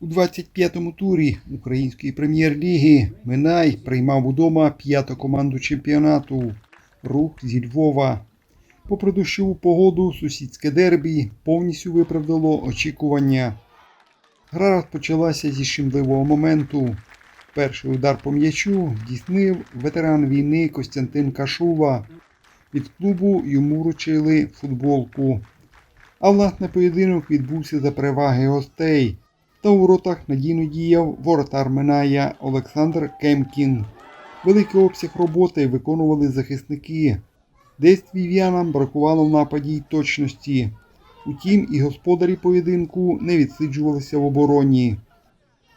У 25-му турі Української прем'єр-ліги Минай приймав удома п'яту команду чемпіонату Рух зі Львова. Попри дощову погоду, сусідське дербі повністю виправдало очікування. Гра розпочалася зі щемливого моменту. Перший удар по м'ячу здійснив ветеран війни Костянтин Кашува. Від клубу йому вручили футболку. А власне поєдинок відбувся за переваги гостей. Та у воротах надійно діяв воротар Миная Олександр Кемкін. Великий обсяг роботи виконували захисники. Десь львів'янам бракувало в нападі й точності. Утім, і господарі поєдинку не відсиджувалися в обороні.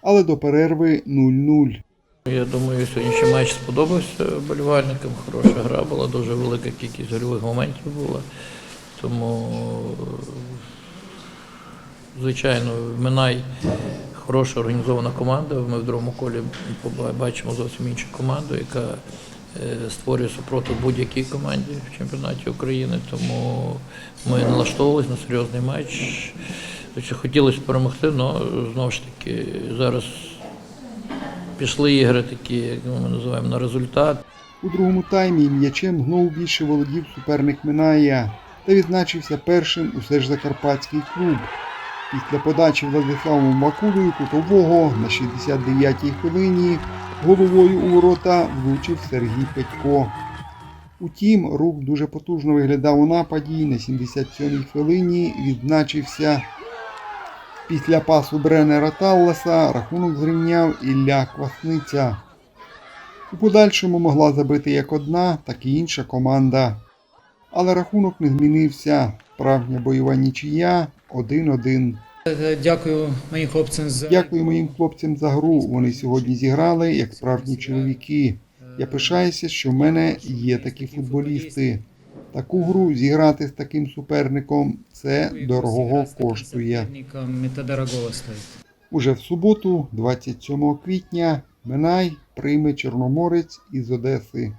Але до перерви 0-0. Я думаю, сьогоднішній матч сподобався болівальникам. Хороша гра була, дуже велика кількість гольових моментів була. Тому, звичайно, Минай хороша організована команда. Ми в другому колі бачимо зовсім іншу команду, яка е, створює супротив будь-якій команді в чемпіонаті України. Тому ми налаштовувалися на серйозний матч. Тобто Хотілося перемогти, але знову ж таки зараз пішли ігри такі, як ми називаємо, на результат. У другому таймі м'ячем знову більше володів суперник Миная та відзначився першим усе ж закарпатський клуб. Після подачі Владиславом Макулою кутового на 69-й хвилині головою у ворота влучив Сергій Петько. Утім, рух дуже потужно виглядав у нападі на 77-й хвилині відзначився. Після пасу Бренера Талласа рахунок зрівняв Ілля Квасниця. У подальшому могла забити як одна, так і інша команда. Але рахунок не змінився. Справжня бойова нічия 1-1. Е, Дякую моїм хлопцям за Дякую моїм хлопцям за гру. Вони сьогодні зіграли як справжні чоловіки. Я пишаюся, що в мене є такі футболісти. Таку гру зіграти з таким суперником це дорогого коштує. Уже в суботу, 27 квітня, Минай прийме Чорноморець із Одеси.